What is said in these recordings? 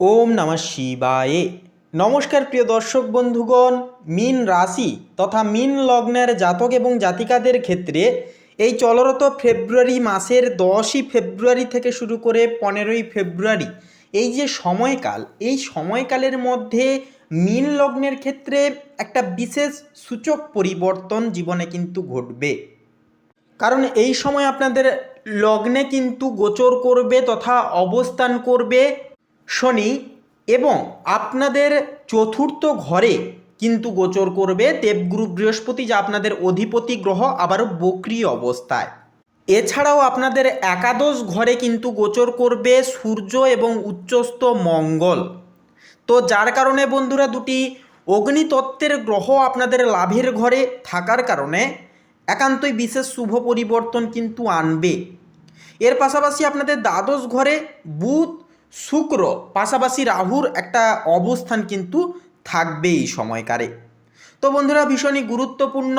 ওম নমঃ শিবায়ে। নমস্কার প্রিয় দর্শক বন্ধুগণ, মিন রাশি তথা মিন লগ্নের জাতক এবং জাতিকাদের ক্ষেত্রে এই চলরত ফেব্রুয়ারি মাসের দশই ফেব্রুয়ারি থেকে শুরু করে পনেরোই ফেব্রুয়ারি, এই যে সময়কাল, এই সময়কালের মধ্যে মিন লগ্নের ক্ষেত্রে একটা বিশেষ সূচক পরিবর্তন জীবনে কিন্তু ঘটবে। কারণ এই সময় আপনাদের লগ্নে কিন্তু গোচর করবে তথা অবস্থান করবে। শনি এবং আপনাদের চতুর্থ ঘরে কিন্তু গোচর করবে দেবগুরু বৃহস্পতি যা আপনাদের অধিপতি গ্রহ, আবারও বক্রি অবস্থায়। এছাড়াও আপনাদের একাদশ ঘরে কিন্তু গোচর করবে সূর্য এবং উচ্চস্থ মঙ্গল। তো যার কারণে বন্ধুরা দুটি অগ্নিতত্ত্বের গ্রহ আপনাদের লাভের ঘরে থাকার কারণে একান্তই বিশেষ শুভ পরিবর্তন কিন্তু আনবে। এর পাশাপাশি আপনাদের দ্বাদশ ঘরে বুধ শুক্র, পাশাপাশি রাহুর একটা অবস্থান কিন্তু থাকবে এই সময়কারে তো বন্ধুরা ভীষণই গুরুত্বপূর্ণ।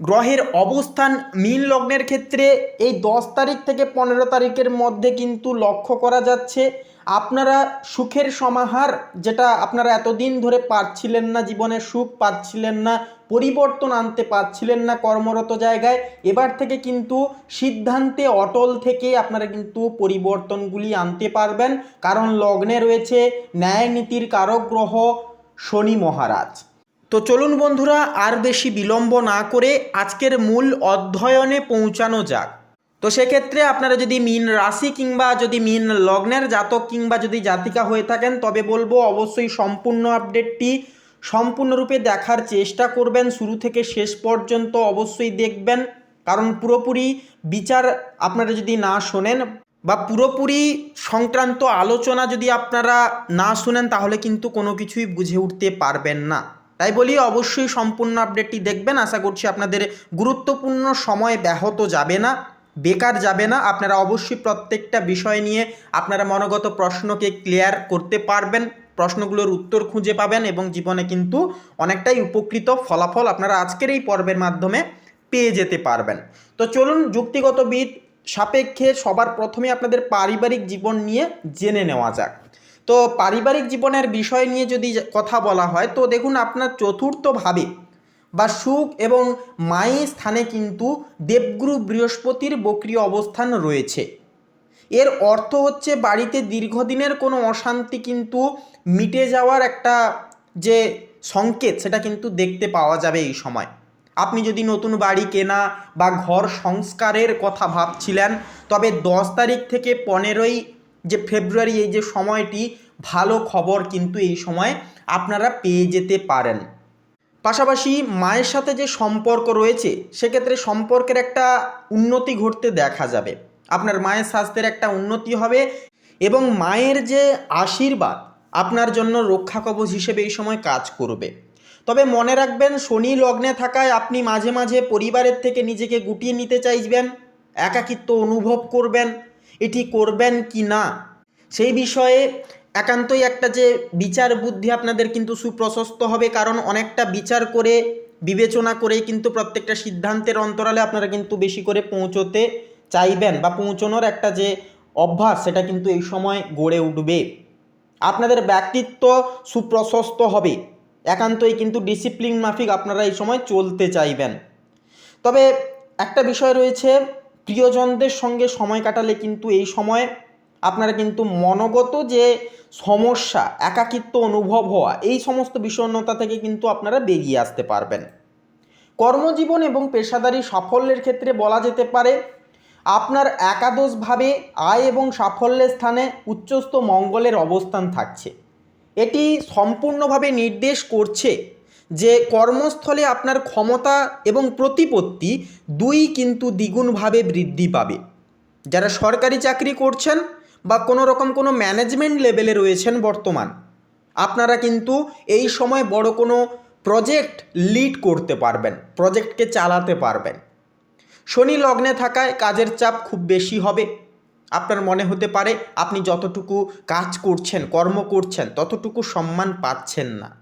গ্রহের অবস্থান, মিন লগ্নের ক্ষেত্রে এই দশ তারিখ থেকে পনেরো তারিখের মধ্যে কিন্তু লক্ষ্য করা যাচ্ছে। আপনারা সুখের সমাহার, যেটা আপনারা এতদিন ধরে পাচ্ছিলেন না, জীবনে সুখ পাচ্ছিলেন না, পরিবর্তন আনতে পারছিলেন না কর্মরত জায়গায়, এবার থেকে কিন্তু সিদ্ধান্তে অটল থেকে আপনারা কিন্তু পরিবর্তনগুলি আনতে পারবেন। কারণ লগ্নে রয়েছে ন্যায় নীতির কারক গ্রহ শনি মহারাজ। তো চলুন বন্ধুরা, আর বেশি বিলম্ব না করে আজকের মূল অধ্যয়নে পৌঁছানো যাক। তো সেক্ষেত্রে আপনারা যদি মিন রাশি কিংবা যদি মিন লগ্নের জাতক কিংবা যদি জাতিকা হয়ে থাকেন, তবে বলব অবশ্যই সম্পূর্ণ আপডেটটি সম্পূর্ণরূপে দেখার চেষ্টা করবেন। শুরু থেকে শেষ পর্যন্ত অবশ্যই দেখবেন। কারণ পুরোপুরি বিচার আপনারা যদি না শোনেন বা পুরোপুরি সংক্রান্ত আলোচনা যদি আপনারা না শুনেন, তাহলে কিন্তু কোনো কিছুই বুঝে উঠতে পারবেন না। তাই বলি অবশ্যই সম্পূর্ণ আপডেটটি দেখবেন। আশা করছি আপনাদের গুরুত্বপূর্ণ সময় ব্যাহত যাবে না। বেকার যাবে না, আপনারা অবশ্যই প্রত্যেকটা বিষয় নিয়ে আপনারা মনোগত প্রশ্নকে ক্লিয়ার করতে পারবেন, প্রশ্নগুলোর উত্তর খুঁজে পাবেন এবং জীবনে কিন্তু অনেকটাই উপকৃত ফলাফল আপনারা আজকের এই পর্বের মাধ্যমে পেয়ে যেতে পারবেন। তো চলুন যুক্তিগত বিদ সাপেক্ষে সবার প্রথমে আপনাদের পারিবারিক জীবন নিয়ে জেনে নেওয়া যাক। তো পারিবারিক জীবনের বিষয় নিয়ে যদি কথা বলা হয়, তো দেখুন আপনার চতুর্থভাবে বা সুখ এবং মায়ের স্থানে কিন্তু দেবগুরু বৃহস্পতির বক্রিয় অবস্থান রয়েছে। এর অর্থ হচ্ছে বাড়িতে দীর্ঘদিনের কোনো অশান্তি কিন্তু মিটে যাওয়ার একটা যে সংকেত, সেটা কিন্তু দেখতে পাওয়া যাবে এই সময়। আপনি যদি নতুন বাড়ি কেনা বা ঘর সংস্কারের কথা ভাবছিলেন, তবে দশ তারিখ থেকে পনেরোই যে ফেব্রুয়ারি, এই যে সময়টি, ভালো খবর কিন্তু এই সময় আপনারা পেয়ে যেতে পারেন। পাশাপাশি মায়ের সাথে যে সম্পর্ক রয়েছে, সেক্ষেত্রে সম্পর্কের একটা উন্নতি ঘটতে দেখা যাবে। আপনার মায়ের স্বাস্থ্যের একটা উন্নতি হবে এবং মায়ের যে আশীর্বাদ, আপনার জন্য রক্ষা কবচ হিসেবে এই সময় কাজ করবে। তবে মনে রাখবেন, শনি লগ্নে থাকায় আপনি মাঝে মাঝে পরিবারের থেকে নিজেকে গুটিয়ে নিতে চাইবেন, একাকিত্ব অনুভব করবেন, এটি করবেন কি না? সেই বিষয়ে একান্তই একটা যে বিচার বুদ্ধি আপনাদের কিন্তু সুপ্রশস্ত হবে, কারণ অনেকটা বিচার করে, বিবেচনা করে কিন্তু প্রত্যেকটা সিদ্ধান্তের অন্তরালে আপনারা কিন্তু বেশি করে পৌঁছতে চাইবেন বা পৌঁছানোর একটা যে অভ্যাস, সেটা কিন্তু এই সময় গড়ে উঠবে। আপনাদের ব্যক্তিত্ব সুপ্রশস্ত হবে, একান্তই কিন্তু ডিসিপ্লিন মাফিক আপনারা এই সময় চলতে চাইবেন। তবে একটা বিষয় রয়েছে, প্রিয়জনদের সঙ্গে সময় কাটালে কিন্তু এই সময় আপনারা কিন্তু মনগত যে সমস্যা, একাকিত্ব অনুভব হওয়া, এই সমস্ত বিষণ্ণতা থেকে কিন্তু আপনারা বেরিয়ে আসতে পারবেন। কর্মজীবন এবং পেশাদারি সাফল্যের ক্ষেত্রে বলা যেতে পারে, আপনার একাদশভাবে আয় এবং সাফল্যের স্থানে উচ্চস্থ মঙ্গলের অবস্থান থাকছে। এটি সম্পূর্ণভাবে নির্দেশ করছে যে কর্মস্থলে আপনার ক্ষমতা এবং প্রতিপত্তি দুই কিন্তু দ্বিগুণভাবে বৃদ্ধি পাবে। যারা সরকারি চাকরি করছেন বা কোনো রকম কোনো ম্যানেজমেন্ট লেভেলে রয়েছেন বর্তমান। আপনারা কিন্তু এই সময় বড় কোনো প্রজেক্ট লিড করতে পারবেন প্রজেক্টকে চালাতে পারবেন। শনি লগ্নে থাকায় কাজের চাপ খুব বেশি হবে। আপনার মনে হতে পারে আপনি যতটুকু কাজ করছেন, কর্ম করছেন, ততটুকু সম্মান পাচ্ছেন না।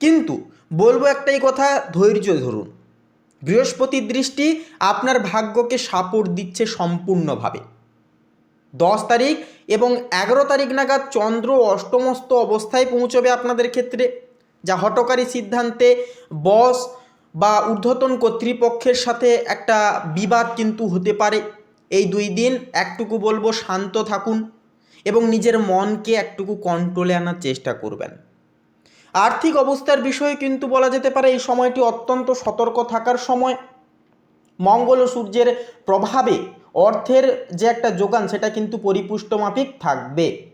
কিন্তু বলব একটাই কথা, ধৈর্য ধরুন। বৃহস্পতির দৃষ্টি আপনার ভাগ্যকে সাপোর্ট দিচ্ছে সম্পূর্ণভাবে। দশ তারিখ এবং এগারো তারিখ নাগাদ চন্দ্র অষ্টমস্ত অবস্থায় পৌঁছবে আপনাদের ক্ষেত্রে, যা হটকারী সিদ্ধান্তে বস বা ঊর্ধ্বতন কর্তৃপক্ষের সাথে একটা বিবাদ কিন্তু হতে পারে। এই দুই দিন একটুকু বলব শান্ত থাকুন এবং নিজের মনকে একটুকু কন্ট্রোলে আনার চেষ্টা করবেন। আর্থিক অবস্থার বিষয়ে কিন্তু বলা যেতে পারে এই সময়টি অত্যন্ত সতর্ক থাকার সময়। মঙ্গল ও সূর্যের প্রভাবে অর্থের যে একটা যোগান, সেটা কিন্তু পরিপুষ্ট মাফিক থাকবে।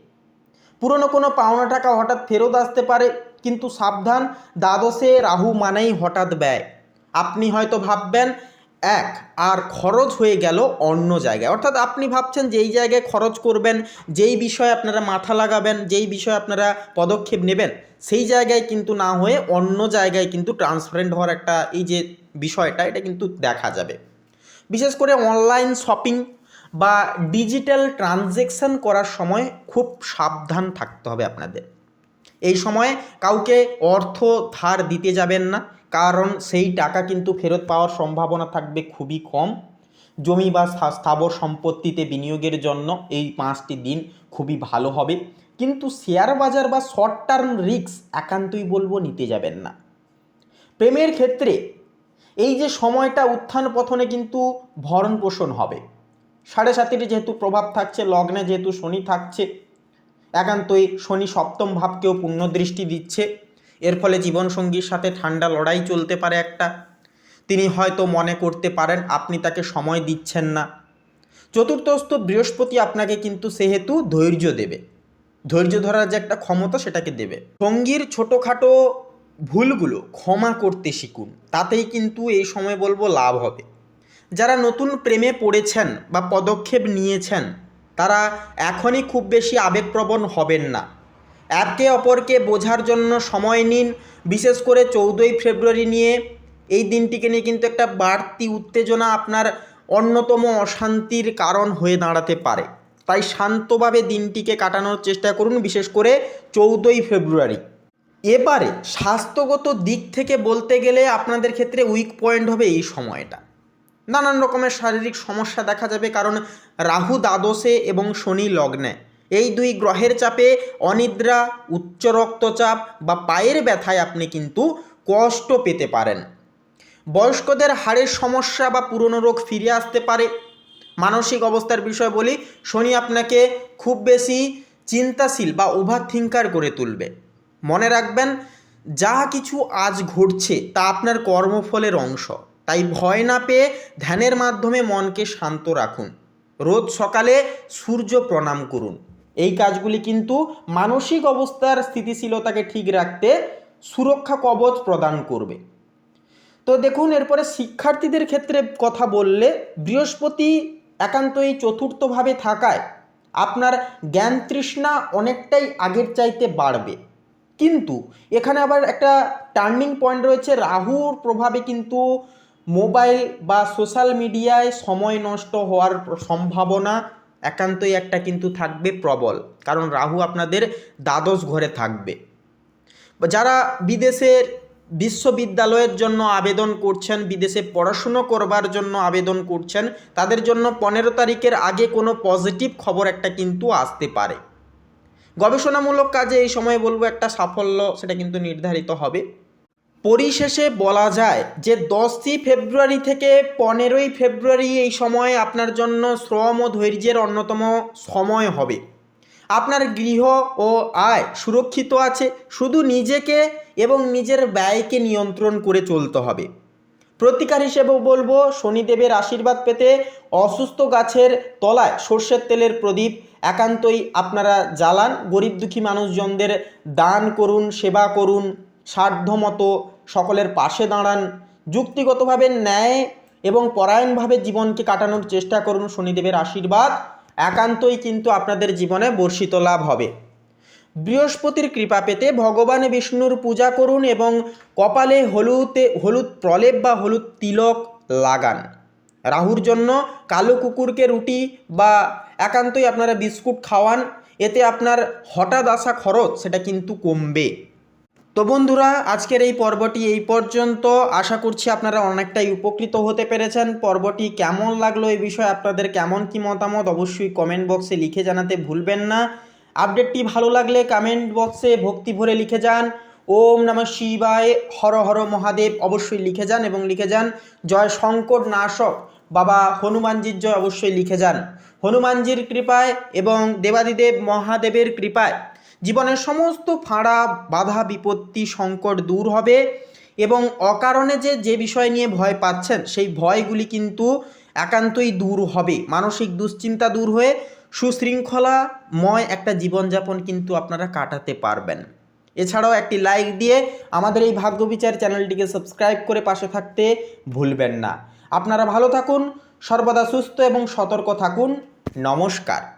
পুরনো কোনো পাওনা টাকা হঠাৎ ফেরত আসতে পারে, কিন্তু সাবধান, দ্বাদশে রাহু মানেই হঠাৎ ব্যয়। আপনি হয়তো ভাববেন, এক, আর খরচ হয়ে গেল অন্য জায়গায়। অর্থাৎ আপনি ভাবছেন যেই জায়গায় খরচ করবেন, যেই বিষয়ে আপনারা মাথা লাগাবেন, যেই বিষয়ে আপনারা পদক্ষেপ নেবেন, সেই জায়গায় কিন্তু না হয়ে অন্য জায়গায় কিন্তু ট্রান্সপারেন্ট হওয়ার একটা এই যে বিষয়টা, এটা কিন্তু দেখা যাবে। বিশেষ করে অনলাইন শপিং বা ডিজিটাল ট্রানজেকশন করার সময় খুব সাবধান থাকতে হবে আপনাদের। এই সময়ে কাউকে অর্থ ধার দিতে যাবেন না, কারণ সেই টাকা কিন্তু ফেরত পাওয়ার সম্ভাবনা থাকবে খুবই কম। জমি বা স্থা- স্থাবর সম্পত্তিতে বিনিয়োগের জন্য এই পাঁচটি দিন খুবই ভালো হবে। কিন্তু শেয়ার বাজার বা শর্ট টার্ম রিস্ক একান্তই বলব নিতে যাবেন না। প্রেমের ক্ষেত্রে এই যে সময়টা উত্থান পথনে কিন্তু ভরণ পোষণ হবে। সাড়ে সাতের যেহেতু প্রভাব থাকছে, লগ্নে যেহেতু শনি থাকছে, একান্তই শনি সপ্তম ভাবকেও পুণ্যদৃষ্টি দিচ্ছে। এর ফলে জীবনসঙ্গীর সাথে ঠান্ডা লড়াই চলতে পারে একটা। তিনি হয়তো মনে করতে পারেন, আপনি তাকে সময় দিচ্ছেন না। চতুর্থস্থ বৃহস্পতি আপনাকে কিন্তু সেহেতু ধৈর্য দেবে। ধৈর্য ধরার যে একটা ক্ষমতা সেটাকে দেবে। সঙ্গীর ছোটোখাটো ভুলগুলো ক্ষমা করতে শিখুন, তাতেই কিন্তু এই সময় বলব লাভ হবে। যারা নতুন প্রেমে পড়েছেন বা পদক্ষেপ নিয়েছেন, তারা এখনই খুব বেশি আবেগপ্রবণ হবেন না। একে অপরকে বোঝার জন্য সময় নিন, বিশেষ করে চৌদ্দই ফেব্রুয়ারি নিয়ে। এই দিনটিকে নিয়ে কিন্তু একটা বাড়তি উত্তেজনা আপনার অন্যতম অশান্তির কারণ হয়ে দাঁড়াতে পারে। তাই শান্তভাবে দিনটিকে কাটানোর চেষ্টা করুন, বিশেষ করে চৌদ্দই ফেব্রুয়ারি। এবারে স্বাস্থ্যগত দিক থেকে বলতে গেলে আপনাদের ক্ষেত্রে উইক পয়েন্ট হবে এই সময়টা। নানান রকমের শারীরিক সমস্যা দেখা যাবে, কারণ রাহু, দ্বাদশে এবং শনি লগ্নে। এই দুই গ্রহের চাপে অনিদ্রা, উচ্চ রক্তচাপ বা পায়ের ব্যথায় আপনি কিন্তু কষ্ট পেতে পারেন। বয়স্কদের হাড়ের সমস্যা বা পুরনো রোগ ফিরে আসতে পারে। মানসিক অবস্থার বিষয় বলি, শনি আপনাকে খুব বেশি চিন্তাশীল বা ওভার থিঙ্কার করে তুলবে। মনে রাখবেন যা কিছু আজ ঘটছে, তা আপনার কর্মফলের অংশ। তাই ভয় না পেয়ে ধ্যানের মাধ্যমে মনকে শান্ত রাখুন। রোজ সকালে সূর্য প্রণাম করুন। এই কাজগুলি কিন্তু মানসিক অবস্থার স্থিতিশীলতাকে ঠিক রাখতে সুরক্ষা কবচ প্রদান করবে। তো দেখুন, এরপরে শিক্ষার্থীদের ক্ষেত্রে কথা বললে, বৃহস্পতি একান্তই চতুর্থভাবে থাকায় আপনার জ্ঞান তৃষ্ণা অনেকটাই আগের চাইতে বাড়বে। কিন্তু এখানে আবার একটা টার্নিং পয়েন্ট রয়েছে। রাহুর প্রভাবে কিন্তু মোবাইল বা সোশ্যাল মিডিয়ায় সময় নষ্ট হওয়ার সম্ভাবনা একান্তই একটা কিন্তু থাকবে প্রবল। কারণ রাহু আপনাদের দ্বাদশ ঘরে থাকবে। যারা বিদেশের বিশ্ববিদ্যালয়ের জন্য আবেদন করছেন, বিদেশে পড়াশুনো করবার জন্য আবেদন করছেন, তাদের জন্য পনেরো তারিখের আগে কোনো পজিটিভ খবর একটা কিন্তু আসতে পারে। গবেষণামূলক কাজে এই সময়ে বলব একটা সাফল্য, সেটা কিন্তু নির্ধারিত হবে। পরিশেষে বলা যায় যে দশই ফেব্রুয়ারি থেকে পনেরোই ফেব্রুয়ারি এই সময় আপনার জন্য শ্রম ও ধৈর্যের অন্যতম সময় হবে। আপনার গৃহ ও আয় সুরক্ষিত আছে, শুধু নিজেকে এবং নিজের ব্যয়কে নিয়ন্ত্রণ করে চলতে হবে। প্রতিকার হিসেবেও বলব, শনিদেবের আশীর্বাদ পেতে অসুস্থ গাছের তলায় সর্ষের তেলের প্রদীপ একান্তই আপনারা জ্বালান। গরিব দুঃখী মানুষজনদের দান করুন, সেবা করুন, সাধ্যমতো সকলের পাশে দাঁড়ান। যুক্তিগতভাবে ন্যায় এবং পরায়ণভাবে জীবনকে কাটানোর চেষ্টা করুন শনিদেবের আশীর্বাদ। একান্তই কিন্তু আপনাদের জীবনে বর্ষিত লাভ হবে। বৃহস্পতির কৃপা পেতে ভগবান বিষ্ণুর পূজা করুন এবং কপালে হলুদে, হলুদ প্রলেপ বা হলুদ তিলক লাগান। রাহুর জন্য কালো কুকুরকে রুটি বা একান্তই আপনারা বিস্কুট খাওয়ান, এতে আপনার হঠাৎ আসা খরচ সেটা কিন্তু কমবে। তো বন্ধুরা, আজকের এই পর্বটি এই পর্যন্ত। আশা করছি আপনারা অনেকটাই উপকৃত হতে পেরেছেন। পর্বটি কেমন লাগল এই বিষয়ে আপনাদের কেমন কি মতামত অবশ্যই কমেন্ট বক্সে লিখে জানাতে ভুলবেন না। আপডেটটি ভালো লাগলে কমেন্ট বক্সে ভক্তি ভরে লিখে যান। ওম নমঃ শিবায়, হর হর মহাদেব অবশ্যই লিখে যান এবং লিখে যান। জয় শঙ্কর নাশক, বাবা হনুমানজির জয় অবশ্যই লিখে যান। হনুমানজির কৃপায় এবং দেবাদিদেব মহাদেবের কৃপায় জীবনের সমস্ত ফাঁড়া, বাধা, বিপত্তি, সংকট দূর হবে এবং অকারণে যে যে বিষয় নিয়ে ভয় পাচ্ছেন, সেই ভয়গুলি কিন্তু একান্তই দূর হবে। মানসিক দুশ্চিন্তা দূর হয়ে সুশৃঙ্খলাময় একটা জীবনযাপন কিন্তু আপনারা কাটাতে পারবেন। এছাড়াও একটি লাইক দিয়ে আমাদের এই ভাগ্য বিচার চ্যানেলটিকে সাবস্ক্রাইব করে পাশে থাকতে ভুলবেন না। আপনারা ভালো থাকুন, সর্বদা সুস্থ এবং সতর্ক থাকুন। নমস্কার।